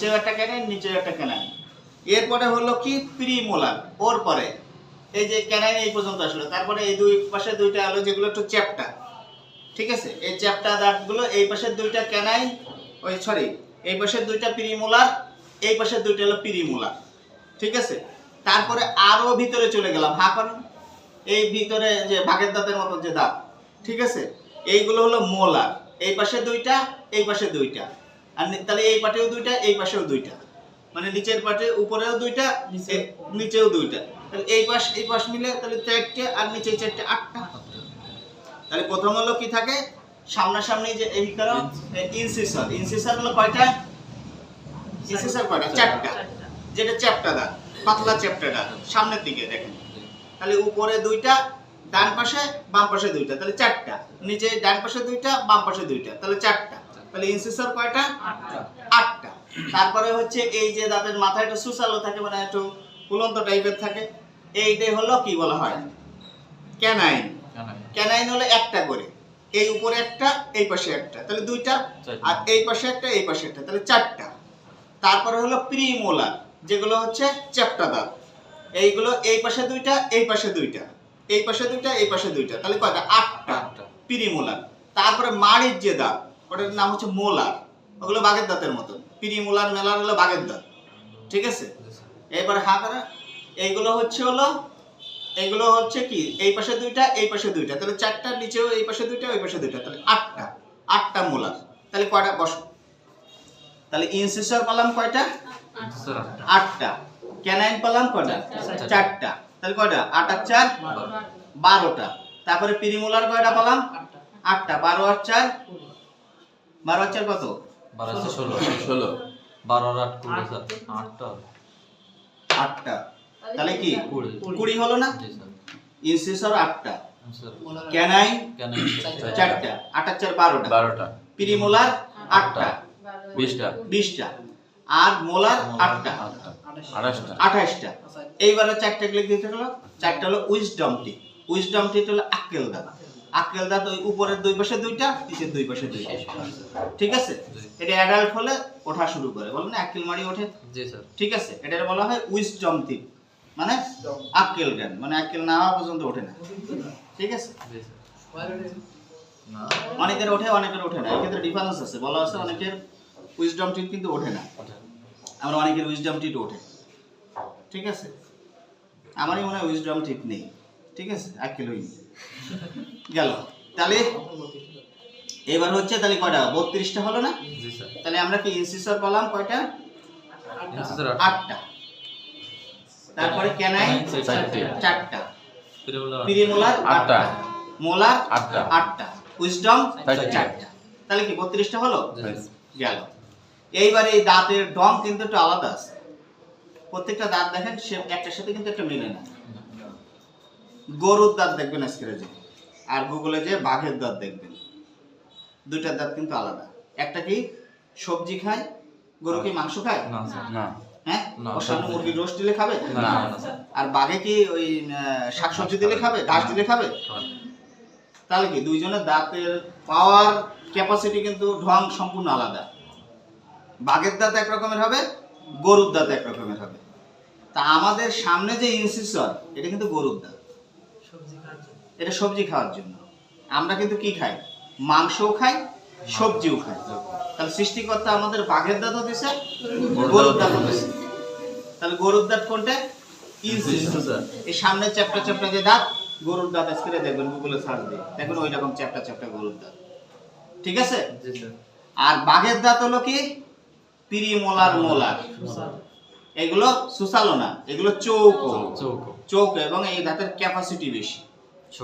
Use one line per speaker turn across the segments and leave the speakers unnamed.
নিচেও একটা ক্যানাইন নিচেও একটা ক্যানাইন এরপরে হলো কি? প্রিমোলার, ওর পরে। এই যে ক্যানাইন এই পর্যন্ত আসলো। তারপরে এই দুই পাশে দুইটা আলো, যেগুলো একটু চ্যাপটা। ঠিক আছে? এই চ্যাপটা দাঁতগুলো এই পাশের দুইটা ক্যানাইন ওই সরি, এই পাশের দুইটা প্রিমোলার, এই পাশের দুইটা হলো প্রিমোলার। ঠিক আছে? তারপরে আরও ভিতরে চলে গেলাম। হা করেন। এই ভিতরে যে ভাগের দাঁতের মতো যে দাঁত ঠিক আছে? এইগুলো হলো মোলার। এই পাশে দুইটা, এই পাশে দুইটা। আর তাহলে এই পাটেও দুইটা এই পাশেও দুইটা। মানে নিচের পাটে উপরেও দুইটা নিচেও দুইটা। তাহলে এই পাশ এই পাশ মিলে তাহলে চারটে আর নিচে চারটে আটটা তাহলে প্রথম হলো কি থাকে? সামনাসামনি যে এই কারও ইনসিসর। ইনসিসর হলো কয়টা? ইনসিসর কয়টা? চারটা। যেটা চ্যাপ্টা দাঁত পাতলা চ্যাপ্টা দাঁত সামনের দিকে দেখেন। তাহলে উপরে দুইটা ডান পাশে বাম পাশে দুইটা। তাহলে চারটা। নিচে ডান পাশে দুইটা বাম পাশে দুইটা। তাহলে চারটা। তাহলে ইনসিসর কয়টা? আটটা। তারপরে হচ্ছে এই যে দাঁতের মাথায় একটু সুসালো থাকে মানে একটু ফুলন্ত টাইপের থাকে এইটাই হলো কি বলা হয়? ক্যানাইন। ক্যানাইন। হলো একটা করে। এই উপরে একটা এই পাশে একটা। তাহলে দুইটা আর এই পাশে একটা এই পাশে একটা। তাহলে চারটা। তারপরে হলো প্রিমোলার যেগুলো হচ্ছে চ্যাপ্টা দাঁত এইগুলো এই পাশে দুইটা এই পাশে দুইটা। এই পাশে দুইটা এই পাশে দুইটা। তাহলে কয়টা? আটটা।
আটটা।
প্রিমোলার। তারপরে মাড়ির যে দাঁত ওটার নাম হচ্ছে মোলার। ওগুলো বাঘের দাঁতের মতো। প্রিমোলার মেলার হলো বাঘের দাঁত। ঠিক আছে? এবার হা করা এইগুলো হচ্ছে হলো এইগুলো হচ্ছে কি? এই পাশে দুইটা এই পাশে দুইটা। তাহলে চারটার নিচেও এই পাশে দুইটা ওই পাশে দুইটা। তাহলে আটটা আটটা মোলার। তাহলে কয়টা? বসো। তাহলে ইনসিসর পালাম কয়টা? আটটা। ক্যানাইন পালাম কয়টা? চারটা। তাহলে কয়টা? আট আর চার? বারোটা। তারপরে পিরিমোলার কয়টা পালাম? আটটা। বারো আর চার? বারো আর চার কত?
বারো আছে ষোলো।
ষোলো।
বারো আর আট কুড়ি আটটা।
আটটা। তাহলে কি?
কুড়ি।
কুড়ি হলো না?
জি স্যার।
ইনসিসর আটটা।
কেন
চারটা। আট আর চার বারোটা।
বারোটা।
পিরিমোলার আটটা।
বিশটা।
বিশটা। আর মোলার আটটা।
আটটা।
আঠাশটা।
এইবারে চারটা ক্লিক দিতে হলো চারটা হলো উইজডম টি উইজডম টি হলো আক্কেল দাঁত আক্কেল দাঁত ওই উপরের দুই পাশে দুইটা নিচের দুই পাশে দুইটা। ঠিক আছে? এটা অ্যাডাল্ট হলে ওঠা শুরু করে। বলেন না আক্কেল মারি ওঠে?
জি স্যার।
ঠিক আছে? এটা বলা হয় উইজডম টি মানে আক্কেল জ্ঞান। মানে আক্কেল না হওয়া পর্যন্ত ওঠে না। ঠিক আছে?
জি স্যার। না।
অনেকের ওঠে অনেকের ওঠে না। এক্ষেত্রে ডিফারেন্স আছে। বলা আছে অনেকের উইজডম টিট কিন্তু ওঠে না। আমরা অনেকের উইজডম টিট ওঠে। ঠিক আছে? আমারই মনে হয় উইজডম টিট নেই। ঠিক আছে? এক কিলোই গেল। তাহলে এবার হচ্ছে তাহলে কয়টা বত্রিশটা হলো না? তাহলে আমরা কি ইনসিসর পেলাম কয়টা? আটটা। তারপরে ক্যানাই
চারটা।
পিরিমোলার
পিরিমোলার
আটটা।
আটটা। মোলার
আটটা।
আটটা। উইজডম
চারটা।
তাহলে কি বত্রিশটা হলো?
জি স্যার।
গেল। এইবারে এই দাঁতের ডং কিন্তু একটু আলাদা আছে। প্রত্যেকটা দাঁত দেখেন সে একটার সাথে কিন্তু একটা মিলে না। গরুর দাঁত দেখবেন আজকের যে আর গুগলে যে বাঘের দাঁত দেখবেন। দুইটার দাঁত কিন্তু আলাদা। একটা কি সবজি খায় গরু কি মাংস খায়?
না
হ্যাঁ। মুরগির রোস্ট দিলে খাবে?
না
আর বাঘে কি ওই শাকসবজি দিলে খাবে। ঘাস দিলে খাবে? তাহলে কি দুইজনের দাঁতের পাওয়ার ক্যাপাসিটি কিন্তু ঢং সম্পূর্ণ আলাদা। বাঘের দাঁত এক রকমের হবে গরুর দাঁত এক রকমের হবে। তা আমাদের সামনে যে ইনসিসর এটা কিন্তু গরুর দাঁত। এটা সবজি খাওয়ার জন্য। আমরা কিন্তু কি খাই? মাংসও খাই সবজিও খাই। তাহলে সৃষ্টিকর্তা আমাদের বাঘের দাঁতও দিছে গরুর দাঁতও দিছে। তাহলে গরুর দাঁত কোনটা? এই সামনে চ্যাপটা চ্যাপটা যে দাঁত গরুর দাঁত আজকে দেখবেন গুগলে সার্চ দিয়ে। দেখবেন ওই রকম চ্যাপটা চ্যাপটা গরুর দাঁত। ঠিক আছে? আর বাঘের দাঁত হলো কি? Premolar molar. এগুলো সুসালো না এগুলো চৌকো।
চৌকো।
চৌকো এবং এই দাঁতের ক্যাপাসিটি বেশি।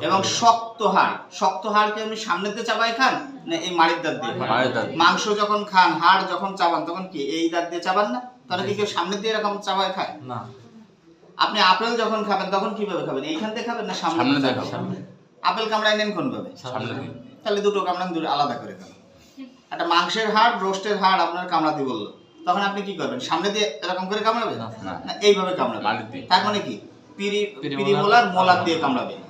এবং শক্ত হাড়। শক্ত হাড়কে আপনি সামনেতে চাবাই খান না এই মাড়ির দাঁত দিয়ে মাংস যখন খান হাড় যখন চাবান তখন কি এই দাঁত দিয়ে চাবান না? তাহলে কি কেউ সামনে দিয়ে এরকম চাবাই খায়?
না।
আপনি আপেল যখন খাবেন তখন কীভাবে খাবেন? এইখান থেকে খাবেন না সামনে
সামনে
দিয়ে
দিয়ে
খাবেন? আপেল কামড়ায় নেন কোন ভাবে?
সামনে
তাহলে দুটো কামড়ান দুটো আলাদা করে খাবেন। একটা মাংসের হাড় রোস্টের হাড় আপনার কামড়াতে বলল। তখন আপনি কি করবেন? সামনে দিয়ে এরকম করে কামড়াবেন?
না,
এইভাবে কামড়াবেন।
দিয়ে।
তার মানে কি? পিরি
পিরি মোলার-
মোলার দিয়ে কামড়াবেন।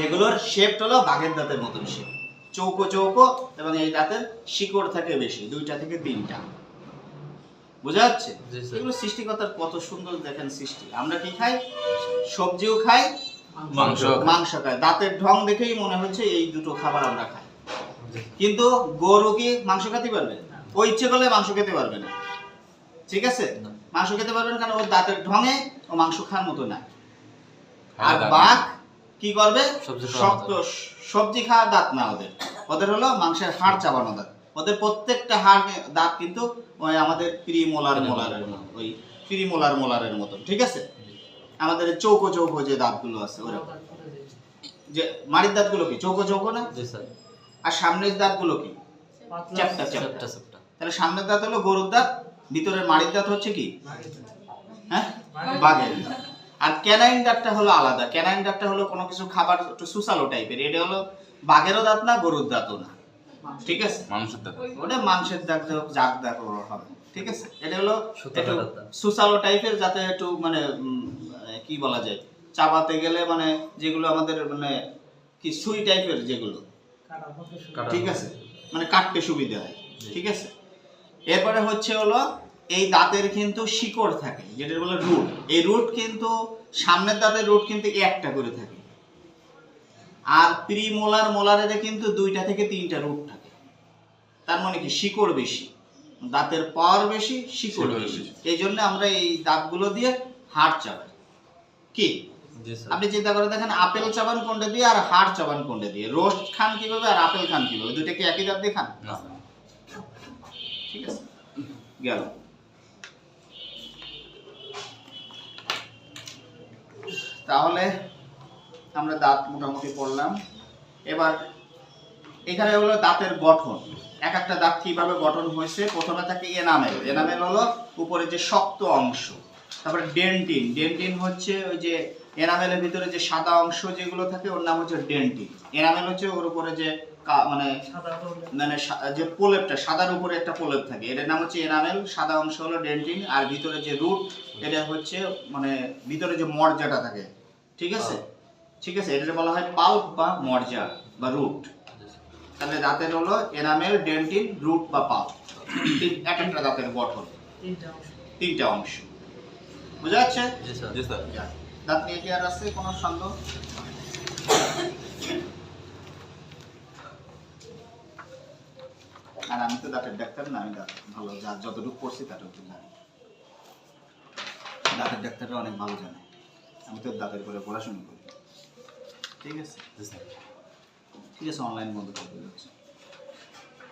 যেগুলোর শেপ হলো বাঘের দাঁতের মতন শেপ চৌকো চৌকো এবং এই দাঁতের শিকড় থাকে বেশি দুইটা থেকে তিনটা। বোঝা যাচ্ছে? এগুলো সৃষ্টিকর্তার কত সুন্দর দেখেন সৃষ্টি। আমরা কি খাই? সবজিও খাই
মাংস
মাংস খাই। দাঁতের ঢং দেখেই মনে হচ্ছে এই দুটো খাবার আমরা খাই। কিন্তু গরু কি মাংস খেতে পারবে? ও ইচ্ছে করলে মাংস খেতে পারবে না। ঠিক আছে? মাংস খেতে পারবে না কারণ ওর দাঁতের ঢঙে ও মাংস খাওয়ার মতো না। আর বাঘ কি করবে?
সবজি খাওয়ার
শক্ত সবজি খাওয়ার দাঁত না ওদের। ওদের হলো মাংসের হাড় চাবানো দাঁত। ওদের প্রত্যেকটা হাড় দাঁত কিন্তু ওই আমাদের প্রি মোলার মোলারের মতো ওই প্রি মোলার মোলারের মতো ঠিক আছে? আমাদের চৌকো চৌকো যে দাঁতগুলো আছে ওরকম। যে মাড়ির দাঁতগুলো কি? চৌকো চৌকো না? আর সামনের দাঁতগুলো কি? চ্যাপ্টা চ্যাপ্টা তাহলে সামনের দাঁত হলো গরুর দাঁত ভিতরের মাড়ির দাঁত হচ্ছে কি? হ্যাঁ? বাঘের দাঁত। আর ক্যানাইন দাঁতটা হলো আলাদা। ক্যানাইন দাঁতটা হলো কোনো কিছু খাবার একটু সুসালো টাইপের এটা হলো বাঘেরও দাঁত না গরুর দাঁতও না। ঠিক আছে?
মানুষের দাঁত।
ওটা মাংসের দাঁত হোক জাগ দাঁত হবে ঠিক আছে? এটা হলো একটু সুসালো টাইপের যাতে একটু মানে কি বলা যায়? চাবাতে গেলে মানে যেগুলো আমাদের মানে কি সুই টাইপের যেগুলো। ঠিক আছে? মানে কাটতে সুবিধা হয়। ঠিক আছে? এরপরে হচ্ছে হলো এই দাঁতের কিন্তু শিকড় থাকে যেটা বলে রুট। এই রুট কিন্তু সামনের দাঁতের রুট কিন্তু একটা করে থাকে। আর প্রি মোলার মোলারের কিন্তু দুইটা থেকে তিনটা রুট থাকে। তার মানে কি? শিকড় বেশি। দাঁতের পাওয়ার বেশি শিকড় বেশি। এই জন্য আমরা এই দাঁতগুলো দিয়ে হাড় চাবাই। কি? আপনি চিন্তা করে দেখেন আপেল চাবান কোনটা দিয়ে আর হাড় চাবান কোনটা দিয়ে? রোস্ট খান কীভাবে আর আপেল খান কীভাবে? দুইটা কি একই দাঁত দিয়ে খান? ঠিক আছে। গেল। তাহলে আমরা দাঁত মোটামুটি পড়লাম এবার এখানে হলো দাঁতের গঠন। এক একটা দাঁত কীভাবে গঠন হয়েছে? প্রথমে থাকে এনামেল এনামেল হলো উপরে যে শক্ত অংশ তারপরে ডেন্টিন ডেন্টিন হচ্ছে ওই যে এনামেলের ভিতরে যে সাদা অংশ যেগুলো থাকে ওর নাম হচ্ছে ডেন্টিন এনামেল হচ্ছে ওর উপরে যে মানে মানে যে প্রলেপটা সাদার উপরে একটা প্রলেপ থাকে। এটার নাম হচ্ছে এনামেল সাদা অংশ হলো ডেন্টিন আর ভিতরে যে রুট এটা হচ্ছে মানে ভিতরে যে মর্যাটা থাকে। ঠিক আছে? ঠিক আছে এটা বলা হয় পাল্প বা মর্যা বা রুট। তাহলে দাঁতের হলো এনামেল ডেন্টিন রুট বা পাল্প এক একটা দাঁতের গঠন। তিনটা অংশ। বুঝা যাচ্ছে?
জি স্যার।
জি স্যার।
দাঁত নিয়ে কি আর আছে কোনো সন্দেহ? আর আমি তো দাঁতের ডাক্তার না আমি দাঁত ভালো যা যতটুকু পড়ছি ততটুকু জানি। দাঁতের ডাক্তাররা অনেক ভালো জানে। আমি তো দাদের করে পড়াশোনা করি। ঠিক আছে? ঠিক আছে অনলাইন বন্ধ করে